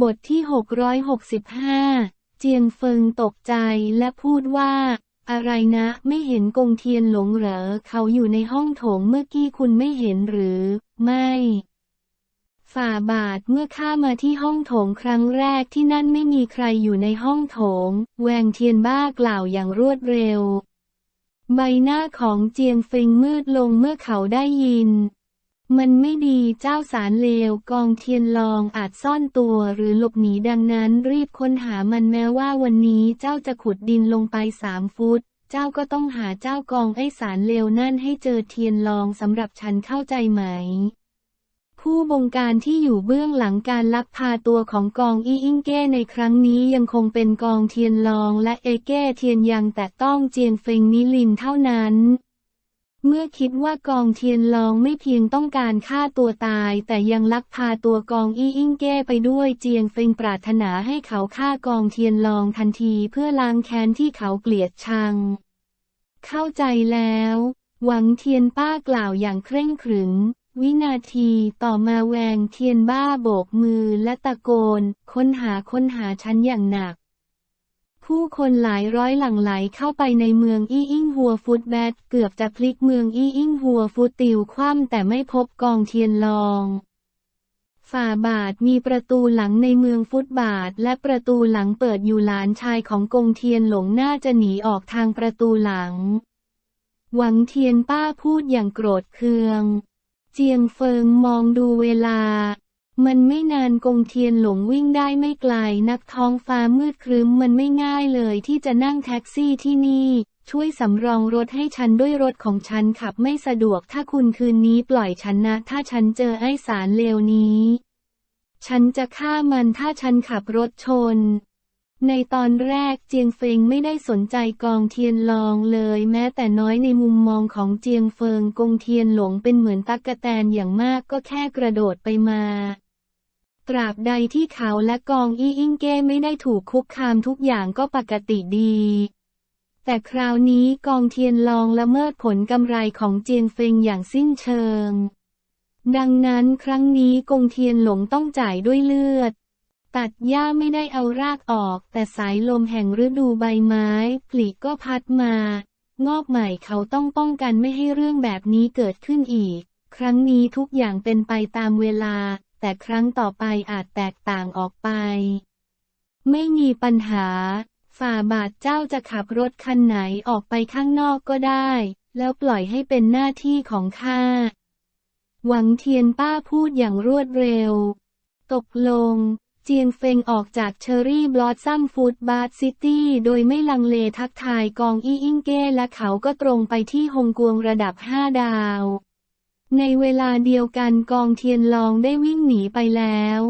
บทที่ 665 เจียงเฟิงตกใจและพูดว่า อะไรนะไม่เห็นกงเทียนหลงเหรอ เขาอยู่ในห้องโถงเมื่อกี้คุณไม่เห็นหรือ ไม่ ฝ่าบาทเมื่อข้ามาที่ห้องโถงครั้งแรกที่นั่นไม่มีใครอยู่ในห้องโถง แวงเทียนบ้ากล่าวอย่างรวดเร็ว ใบหน้าของเจียงเฟิงมืดลงเมื่อเขาได้ยิน มันไม่ดีเจ้าสารเลวกองเทียนลองอาจซ่อนตัวหรือหลบหนีดังนั้นรีบค้นหามันแม้ว่าวันนี้เจ้าจะขุดดินลงไปสามฟุต เจ้าก็ต้องหาเจ้ากองไอ้สารเลวนั่นให้เจอเทียนลองสำหรับฉันเข้าใจไหม ผู้บงการที่อยู่เบื้องหลังการลักพาตัวของกองอีอิงเก้ในครั้งนี้ยังคงเป็นกองเทียนลองและเอเก้เทียนยังแต่ต้องเจียงเฟงนิลินเท่านั้น เมื่อคิดว่ากองเทียนลองไม่เพียงต้องการฆ่าตัวตาย แต่ยังลักพาตัวกองอี้อิงเก้ไปด้วยเจียงเฟิงปรารถนาให้เขาฆ่ากองเทียนลองทันทีเพื่อล้างแค้นที่เขาเกลียดชัง เข้าใจแล้ว หวังเทียนป้ากล่าวอย่างเคร่งขรึมวินาทีต่อมาแวงเทียนบ้าโบกมือและตะโกน ค้นหาค้นหาฉันอย่างหนัก ผู้คนหลายร้อยหลั่งไหลเข้าไปในเมืองอี้อิงหัวฟุตแบดเกือบจะพลิกเมืองอี้อิงหัวฟุตติวคว่ำแต่ไม่พบกองเทียนลองฝ่าบาทมีประตูหลังในเมืองฟุตบาท และประตูหลังเปิดอยู่หลานชายของกงเทียนหลงน่าจะหนีออกทางประตูหลัง หวังเทียนป้าพูดอย่างโกรธเคือง เจียงเฟิงมองดูเวลา มันไม่นานกงเทียนหลงวิ่งได้ไม่ไกลนักท้องฟ้ามืดครึ้มมันไม่ง่ายเลยที่จะนั่งแท็กซี่ที่นี่ ช่วยสำรองรถให้ฉันด้วยรถของฉันขับไม่สะดวกถ้าคุณคืนนี้ปล่อยฉันนะ ถ้าฉันเจอไอ้สารเลวนี้ ฉันจะฆ่ามันถ้าฉันขับรถชน ในตอนแรกเจียงเฟิงไม่ได้สนใจกองเทียนลองเลยแม้แต่น้อยในมุมมองของเจียงเฟิงกงเทียนหลงเป็นเหมือนตั๊กแตนอย่างมากก็แค่กระโดดไปมา ตราบใดที่เขาและกองอี้อิงเก้ไม่ได้ถูกคุกคามทุกอย่างก็ปกติดี แต่คราวนี้กองเทียนลองละเมิดผลกำไรของเจียงเฟิงอย่างสิ้นเชิง ดังนั้นครั้งนี้กงเทียนหลงต้องจ่ายด้วยเลือด ตัดหญ้าไม่ได้เอารากออก แต่สายลมแห่งฤดูใบไม้ผลิก็พัดมา งอกใหม่เขาต้องป้องกันไม่ให้เรื่องแบบนี้เกิดขึ้นอีก ครั้งนี้ทุกอย่างเป็นไปตามเวลา แต่ครั้งต่อไปอาจแตกต่างออกไป ไม่มีปัญหา ฝ่าบาทเจ้าจะขับรถคันไหนออกไปข้างนอกก็ได้ แล้วปล่อยให้เป็นหน้าที่ของข้าหวังเทียนป้าพูดอย่างรวดเร็ว ตกลง เจียงเฟงออกจากเชอรี่บลอสซัมฟูดบาร์ซิตี้โดยไม่ลังเลทักทายกองอี้อิงเก้และเขาก็ตรงไปที่ฮงกวงระดับห้าดาว ในเวลาเดียวกันกองเทียนลองได้วิ่งหนีไปแล้ว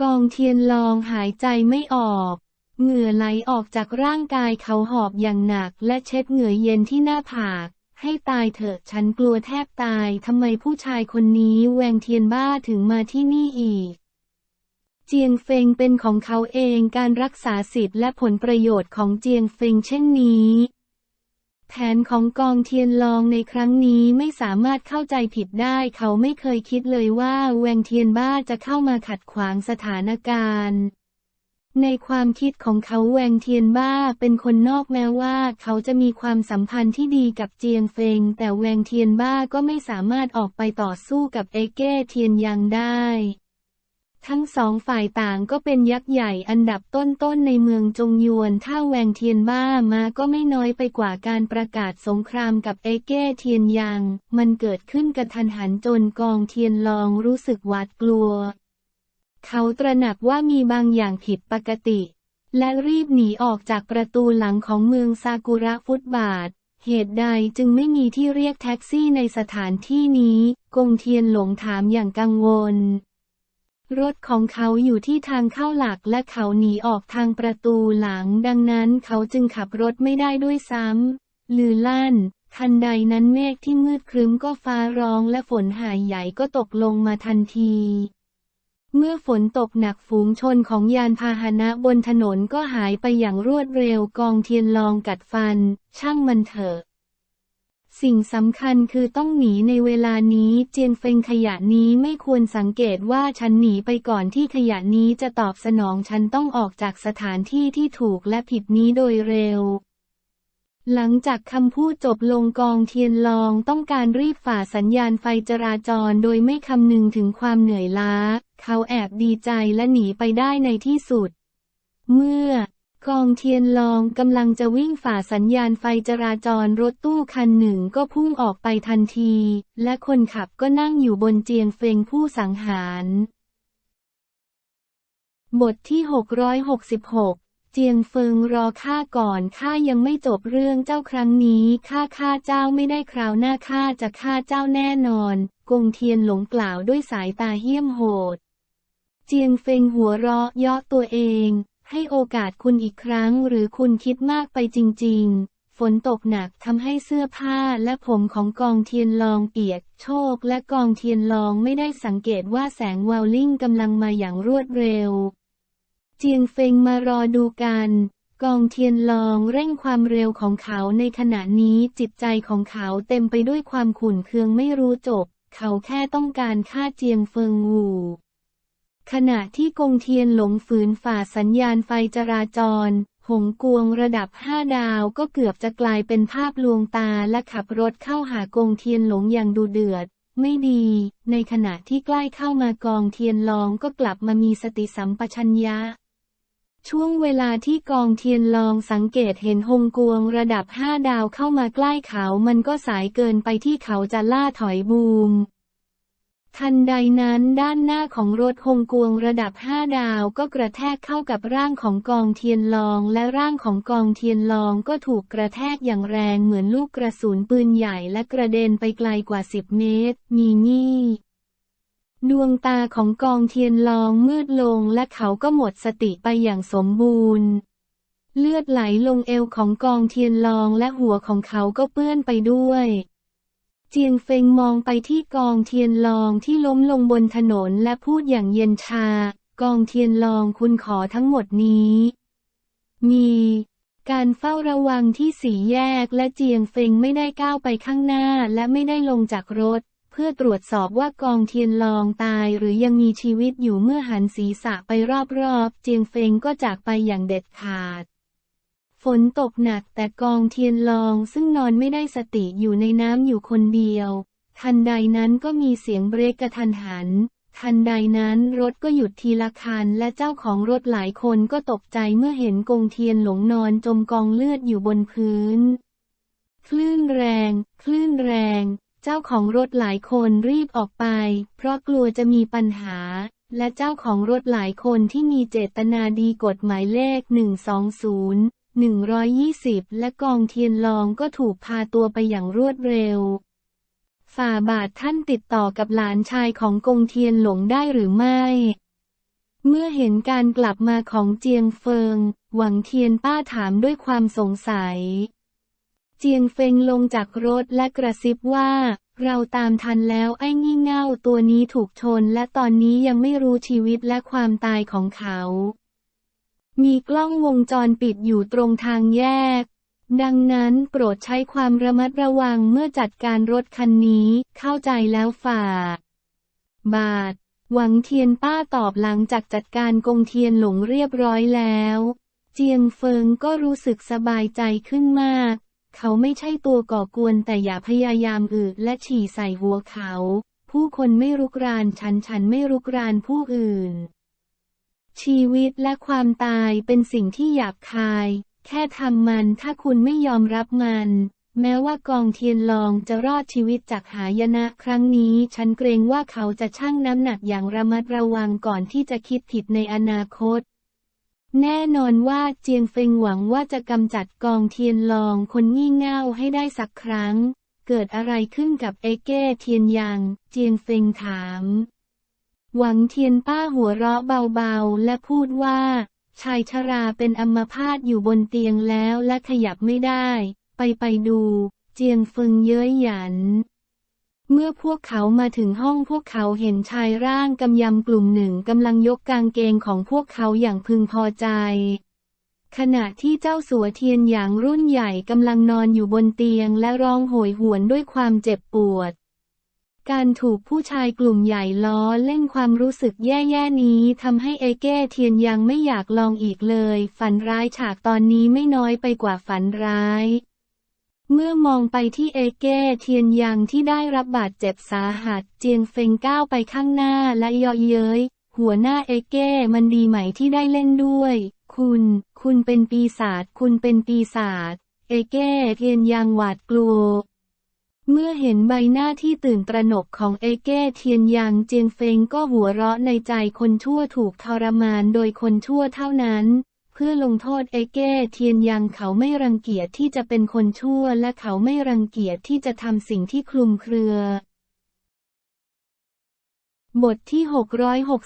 กองเทียนลองหายใจไม่ออกเหงื่อไหลออกจากร่างกายเขาหอบอย่างหนัก และเช็ดเหงื่อเย็นที่หน้าผาก ให้ตายเถอะฉันกลัวแทบตายทำไมผู้ชายคนนี้แวงเทียนบ้าถึงมาที่นี่อีก เจียงเฟงเป็นของเขาเองการรักษาสิทธิ์และผลประโยชน์ของเจียงเฟงเช่นนี้ แผนของกองเทียนลองในครั้งนี้ไม่สามารถเข้าใจผิดได้ เขาไม่เคยคิดเลยว่าแวงเทียนบ้าจะเข้ามาขัดขวางสถานการณ์ในความคิดของเขาแวงเทียนบ้าเป็นคนนอกแม้ว่า เขาจะมีความสัมพันธ์ที่ดีกับเจียงเฟง แต่แวงเทียนบ้าก็ไม่สามารถออกไปต่อสู้กับเอเก้เทียนยังได้ ทั้งสองฝ่ายต่างก็เป็นยักษ์ใหญ่อันดับต้นๆในเมืองจงยวนถ้าแวงเทียนบ้ามาก็ไม่น้อยไปกว่าการประกาศสงครามกับเอเก้เทียนยังมันเกิดขึ้นกระทันหันจนกองเทียนลองรู้สึกหวาดกลัว เขาตระหนักว่ามีบางอย่างผิดปกติ และรีบหนีออกจากประตูหลังของเมืองซากุระฟุตบาทเหตุใดจึงไม่มีที่เรียกแท็กซี่ในสถานที่นี้ กงเทียนหลงถามอย่างกังวล รถของเขาอยู่ที่ทางเข้าหลักและเขาหนีออกทางประตูหลัง ดังนั้นเขาจึงขับรถไม่ได้ด้วยซ้ำลือลั่น ทันใดนั้นเมฆที่มืดครึ้มก็ฟ้าร้องและฝนหายใหญ่ก็ตกลงมาทันที เมื่อฝนตกหนักฝูงชนของยานพาหนะบนถนนก็หายไปอย่างรวดเร็วกองเทียนลองกัดฟัน ช่างมันเถอะ สิ่งสำคัญคือต้องหนีในเวลานี้ เจียงเฟงขยะนี้ไม่ควรสังเกตว่าฉันหนีไปก่อนที่ขยะนี้จะตอบสนองฉันต้องออกจากสถานที่ที่ถูกและผิดนี้โดยเร็ว หลังจากคำพูดจบลงกองเทียนลองต้องการรีบฝ่าสัญญาณไฟจราจรโดยไม่คำนึงถึงความเหนื่อยล้า เขาแอบดีใจและหนีไปได้ในที่สุด เมื่อ กองเทียนลองกำลังจะวิ่งฝ่าสัญญาณไฟจราจรรถตู้คันหนึ่งก็พุ่งออกไปทันที และคนขับก็นั่งอยู่บนเจียงเฟงผู้สังหาร บทที่ 666เจียงเฟิงรอข้าก่อนข้ายังไม่จบเรื่องเจ้าครั้งนี้ข้าข้าเจ้าไม่ได้คราวหน้าข้าจะฆ่าเจ้าแน่นอน กงเทียนหลงกล่าวด้วยสายตาเหี้ยมโหด เจียงเฟิงหัวเราะเยาะตัวเอง ให้โอกาสคุณอีกครั้งหรือคุณคิดมากไปจริง ๆ ฝนตกหนักทำให้เสื้อผ้าและผมของกองเทียนลองเปียก โชคและกองเทียนลองไม่ได้สังเกตว่าแสงวาวลิ่งกำลังมาอย่างรวดเร็ว เจียงเฟงมารอดูกันกองเทียนลองเร่งความเร็วของเขาในขณะนี้จิตใจของเขาเต็มไปด้วยความขุ่นเคืองไม่รู้จบ เขาแค่ต้องการฆ่าเจียงเฟิงวู ขณะที่กงเทียนหลงฝืนฝ่าสัญญาณไฟจราจร หงกวงระดับห้าดาวก็เกือบจะกลายเป็นภาพลวงตาและขับรถเข้าหากงเทียนหลงอย่างดูเดือด ไม่ดี ในขณะที่ใกล้เข้ามากองเทียนลองก็กลับมามีสติสัมปชัญญะ ช่วงเวลาที่กองเทียนลองสังเกตเห็นหงกวงระดับห้าดาวเข้ามาใกล้เขามันก็สายเกินไปที่เขาจะล่าถอยบูม ทันใดนั้นด้านหน้าของรถฮงกวงระดับห้าดาวก็กระแทกเข้ากับร่างของกองเทียนลองและร่างของกองเทียนลองก็ถูกกระแทกอย่างแรงเหมือนลูกกระสุนปืนใหญ่และกระเด็นไปไกลกว่าสิบเมตร มีนี่ ดวงตาของกองเทียนลองมืดลงและเขาก็หมดสติไปอย่างสมบูรณ์เลือดไหลลงเอวของกองเทียนลองและหัวของเขาก็เปื้อนไปด้วย เจียงเฟงมองไปที่กองเทียนลองที่ล้มลงบนถนนและพูดอย่างเย็นชา กองเทียนลองคุณขอทั้งหมดนี้ มีการเฝ้าระวังที่สี่แยกและเจียงเฟงไม่ได้ก้าวไปข้างหน้าและไม่ได้ลงจากรถ เพื่อตรวจสอบว่ากองเทียนลองตายหรือยังมีชีวิตอยู่เมื่อหันศีรษะไปรอบๆ เจียงเฟงก็จากไปอย่างเด็ดขาด ฝนตกหนักแต่กองเทียนลองซึ่งนอนไม่ได้สติอยู่ในน้ำอยู่คนเดียว ทันใดนั้นก็มีเสียงเบรกกระทันหัน ทันใดนั้นรถก็หยุดทีละคันและเจ้าของรถหลายคนก็ตกใจเมื่อเห็นกงเทียนหลงนอนจมกองเลือดอยู่บนพื้น คลื่นแรง คลื่นแรง เจ้าของรถหลายคนรีบออกไป เพราะกลัวจะมีปัญหาและเจ้าของรถหลายคนที่มีเจตนาดีกฎหมายเลข 120 120 และกองเทียนลองก็ถูกพาตัวไปอย่างรวดเร็ว ฝ่าบาทท่านติดต่อกับหลานชายของกงเทียนหลงได้หรือไม่ เมื่อเห็นการกลับมาของเจียงเฟิง หวังเทียนป้าถามด้วยความสงสัย เจียงเฟงลงจากรถและกระซิบว่า เราตามทันแล้วไอ้งี่เง่าตัวนี้ถูกชนและตอนนี้ยังไม่รู้ชีวิตและความตายของเขา มีกล้องวงจรปิดอยู่ตรงทางแยก ดังนั้นโปรดใช้ความระมัดระวังเมื่อจัดการรถคันนี้ เข้าใจแล้วฝ่าบาท หวังเทียนป้าตอบหลังจากจัดการกงเทียนหลงเรียบร้อยแล้ว เจียงเฟิงก็รู้สึกสบายใจขึ้นมาก เขาไม่ใช่ตัวก่อกวนแต่อย่าพยายามอึและฉี่ใส่หัวเขา ผู้คนไม่รุกรานฉันฉันไม่รุกรานผู้อื่น ชีวิตและความตายเป็นสิ่งที่หยาบคาย แค่ทำมันถ้าคุณไม่ยอมรับมัน แม้ว่ากองเทียนลองจะรอดชีวิตจากหายนะครั้งนี้ ฉันเกรงว่าเขาจะชั่งน้ำหนักอย่างระมัดระวังก่อนที่จะคิดผิดในอนาคต แน่นอนว่าเจียงเฟิงหวังว่าจะกำจัดกองเทียนลองคนงี่เง่าให้ได้สักครั้ง เกิดอะไรขึ้นกับเอเก้เทียนยัง เจียงเฟิงถาม หวังเทียนป้าหัวเราะเบาๆ และพูดว่า ชายชราเป็นอัมพาตอยู่บนเตียงแล้วและขยับไม่ได้ ไปไปดู เจียงฟึงเย้ยหยัน เมื่อพวกเขามาถึงห้องพวกเขาเห็นชายร่างกำยำกลุ่มหนึ่งกำลังยกกางเกงของพวกเขาอย่างพึงพอใจ ขณะที่เจ้าสัวเทียนหยางรุ่นใหญ่กำลังนอนอยู่บนเตียงและร้องโหยหวนด้วยความเจ็บปวด การถูกผู้ชายกลุ่มใหญ่ล้อเล่นความรู้สึกแย่ๆนี้ทำให้เอเก้เทียนยังไม่อยากลองอีกเลย ฝันร้ายฉากตอนนี้ไม่น้อยไปกว่าฝันร้าย เมื่อมองไปที่เอเก้เทียนยังที่ได้รับบาดเจ็บสาหัส เจียงเฟงก้าวไปข้างหน้าและเยาะเย้ย หัวหน้าเอเก้มันดีไหมที่ได้เล่นด้วย คุณ คุณเป็นปีศาจคุณเป็นปีศาจเอเก้เทียนยังหวาดกลัว เมื่อเห็นใบหน้าที่ตื่นตระหนกของเอเก้เทียนยังเจียงเฟงก็หัวเราะในใจคนชั่วถูกทรมานโดยคนชั่วเท่านั้น เพื่อลงโทษเอเก้เทียนยังเขาไม่รังเกียจที่จะเป็นคนชั่วและเขาไม่รังเกียจที่จะทำสิ่งที่คลุมเครือ บทที่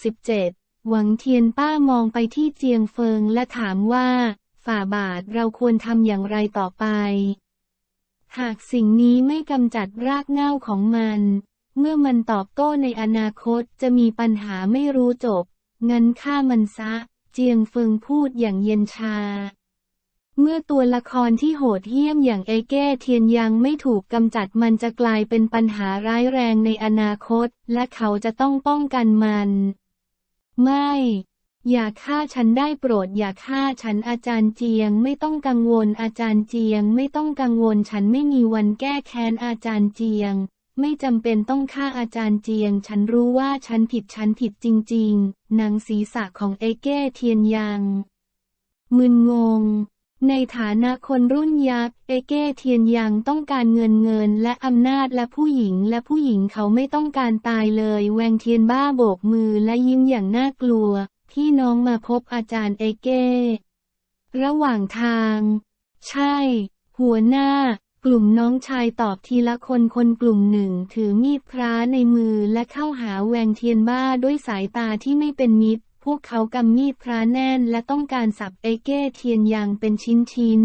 667 หวังเทียนป้ามองไปที่เจียงเฟิงและถามว่า ฝ่าบาทเราควรทำอย่างไรต่อไป หากสิ่งนี้ไม่กำจัดรากเหง้าของมัน เมื่อมันตอบโต้ในอนาคตจะมีปัญหาไม่รู้จบ งั้นฆ่ามันซะ เจียงเฟิงพูดอย่างเย็นชา เมื่อตัวละครที่โหดเหี้ยมอย่างเอเก้เทียนยังไม่ถูกกำจัดมันจะกลายเป็นปัญหาร้ายแรงในอนาคต และเขาจะต้องป้องกันมัน ไม่ อย่าฆ่าฉันได้โปรดอย่าฆ่าฉันอาจารย์เจียง ไม่ต้องกังวลอาจารย์เจียง ไม่ต้องกังวลฉันไม่มีวันแก้แค้นอาจารย์เจียง ไม่จำเป็นต้องฆ่าอาจารย์เจียง ฉันรู้ว่าฉันผิดฉันผิดจริงๆหนังศีรษะของเอเก้เทียนยังมึนงง ในฐานะคนรุ่นยักษ์เอเก้เทียนยังต้องการเงินเงินและอำนาจและผู้หญิงและผู้หญิงเขาไม่ต้องการตายเลย แวงเทียนบ้าโบกมือและยิ้มอย่างน่ากลัว พี่น้องมาพบอาจารย์เอเก้ ระหว่างทาง ใช่ หัวหน้า กลุ่มน้องชายตอบทีละคนคนกลุ่มหนึ่งถือมีดพระในมือและเข้าหาแวงเทียนบ้าด้วยสายตาที่ไม่เป็นมิตร พวกเขากำมีดพระแน่นและต้องการสับเอเก้เทียนยางเป็นชิ้น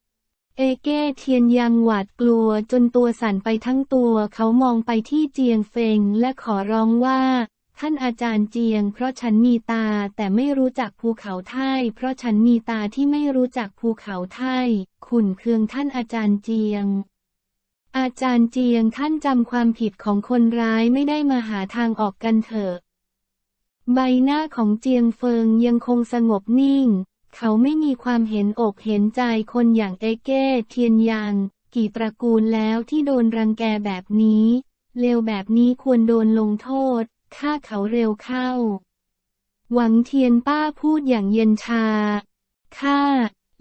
ๆเอเก้เทียนยังหวาดกลัวจนตัวสั่นไปทั้งตัวเขามองไปที่เจียงเฟงและขอร้องว่า ท่านอาจารย์เจียง เพราะฉันมีตาแต่ไม่รู้จักภูเขาไท่เพราะฉันมีตาที่ไม่รู้จักภูเขาไท่ขุนเคืองท่านอาจารย์เจียง อาจารย์เจียงท่านจำความผิดของคนร้ายไม่ได้มาหาทางออกกันเถอะ ใบหน้าของเจียงเฟิงยังคงสงบนิ่ง เขาไม่มีความเห็นอกเห็นใจคนอย่างเอเก้เทียนยังกี่ตระกูลแล้วที่โดนรังแกแบบนี้เลวแบบนี้ควรโดนลงโทษ ฆ่าเขาเร็วเข้า หวังเทียนป้าพูดอย่างเย็นชาฆ่า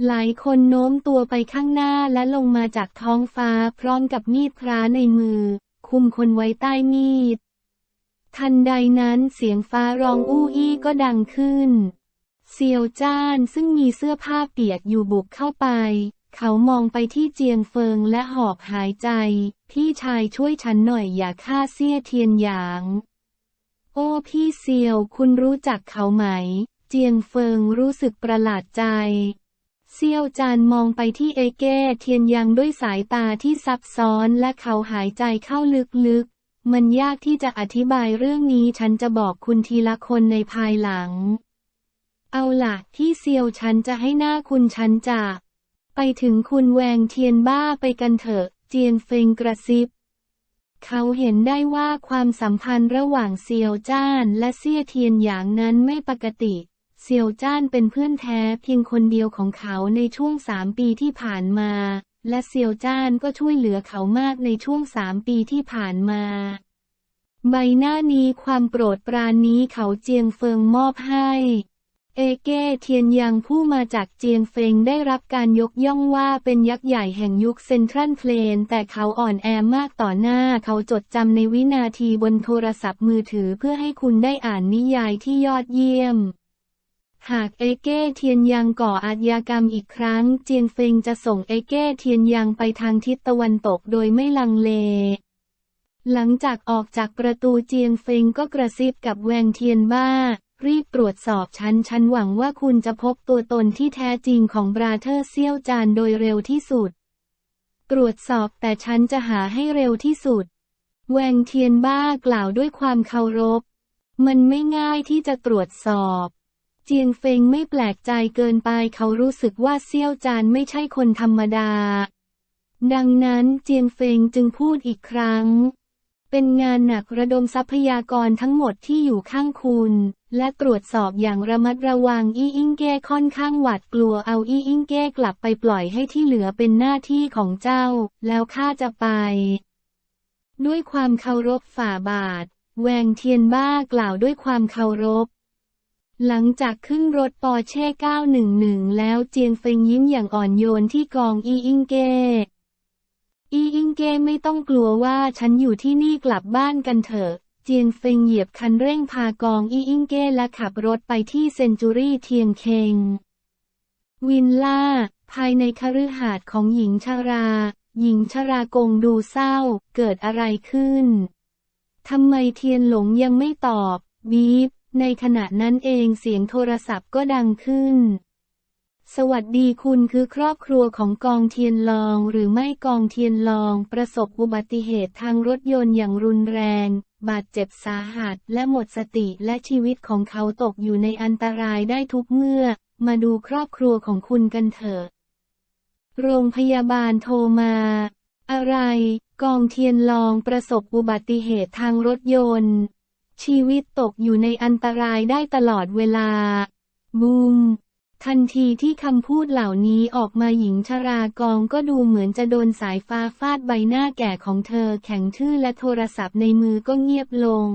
หลายคนโน้มตัวไปข้างหน้าและลงมาจากท้องฟ้าพร้อมกับมีดพระในมือ คุมคนไว้ใต้มีด ทันใดนั้นเสียงฟ้าร้องอู้อี้ก็ดังขึ้น เซียวจ้านซึ่งมีเสื้อผ้าเปียกอยู่บุกเข้าไป เขามองไปที่เจียงเฟิงและหอบหายใจ พี่ชายช่วยฉันหน่อยอย่าฆ่าเซี่ยเทียนหยาง อ้พี่เซียวคุณรู้จักเขาไหม เจียงเฟิงรู้สึกประหลาดใจ เซียวจานมองไปที่เอเก้เทียนยังด้วยสายตาที่ซับซ้อนและเขาหายใจเข้าลึกๆ มันยากที่จะอธิบายเรื่องนี้ฉันจะบอกคุณทีละคนในภายหลัง เอาล่ะพี่เซียวฉันจะให้หน้าคุณฉันจะ ไปถึงคุณแวงเทียนบ้าไปกันเถอะ เจียงเฟิงกระซิบ เขาเห็นได้ว่าความสัมพันธ์ระหว่างเซียวจ้านและเซี่ยเทียนหยางนั้นไม่ปกติ เซียวจ้านเป็นเพื่อนแท้เพียงคนเดียวของเขาในช่วงสามปีที่ผ่านมา และเซียวจ้านก็ช่วยเหลือเขามากในช่วงสามปีที่ผ่านมา ใบหน้านี้ความโปรดปรานนี้เขาเจียงเฟิงมอบให้ เอเก้เทียนยังผู้มาจากเจียงเฟงได้รับการยกย่องว่าเป็นยักษ์ใหญ่แห่งยุคเซ็นทรัลเพลน แต่เขาอ่อนแอมากต่อหน้าเขาจดจำในวินาทีบนโทรศัพท์มือถือเพื่อให้คุณได้อ่านนิยายที่ยอดเยี่ยม หากเอเก้เทียนยังก่ออาชญากรรมอีกครั้ง เจียงเฟงจะส่งเอเก้เทียนยังไปทางทิศตะวันตกโดยไม่ลังเลหลังจากออกจากประตูเจียงเฟงก็กระซิบกับแวงเทียนบ้า รีบตรวจสอบฉัน ฉันหวังว่าคุณจะพบตัวตนที่แท้จริงของบราเธอร์เซี่ยวจานโดยเร็วที่สุด ตรวจสอบแต่ฉันจะหาให้เร็วที่สุด แวงเทียนบ้ากล่าวด้วยความเคารพ มันไม่ง่ายที่จะตรวจสอบ เจียงเฟงไม่แปลกใจเกินไปเขารู้สึกว่าเซี่ยวจานไม่ใช่คนธรรมดา ดังนั้นเจียงเฟงจึงพูดอีกครั้ง เป็นงานหนักระดมทรัพยากรทั้งหมดที่อยู่ข้างคุณ และตรวจสอบอย่างระมัดระวังอี้อิงเก้ค่อนข้างหวาดกลัวเอาอี้อิงเก้กลับไปปล่อยให้ที่เหลือเป็นหน้าที่ของเจ้า แล้วข้าจะไป ด้วยความเคารพฝ่าบาท แวงเทียนบ้ากล่าวด้วยความเคารพ หลังจากขึ้นรถปอร์เช่ 911 แล้วเจียงเฟงยิ้มอย่างอ่อนโยนที่กองอีอิงเก้ อีอิงเก้ไม่ต้องกลัวว่าฉันอยู่ที่นี่กลับบ้านกันเถอะ เจียงเฟงเหยียบคันเร่งพากองอีอิงเก้และขับรถไปที่เซนจูรี่เทียงเคง วินล่า ภายในคฤหาสน์ของหญิงชารา หญิงชรากงดูเศร้า เกิดอะไรขึ้น ทำไมเทียนหลงยังไม่ตอบ บีบในขณะนั้นเองเสียงโทรศัพท์ก็ดังขึ้น สวัสดีคุณคือครอบครัวของกองเทียนลอง หรือไม่กองเทียนลอง ประสบอุบัติเหตุทางรถยนต์อย่างรุนแรง บาดเจ็บสาหัสและหมดสติและชีวิตของเขาตกอยู่ในอันตรายได้ทุกเมื่อ มาดูครอบครัวของคุณกันเถอะ โรงพยาบาลโทรมา อะไร กองเทียนลองประสบอุบัติเหตุทางรถยนต์ ชีวิตตกอยู่ในอันตรายได้ตลอดเวลา บูม ทันทีที่คำพูดเหล่านี้ออกมาหญิงชรากองก็ดูเหมือนจะโดนสายฟ้าฟาดใบหน้าแก่ของเธอแข็งทื่อและโทรศัพท์ในมือก็เงียบลง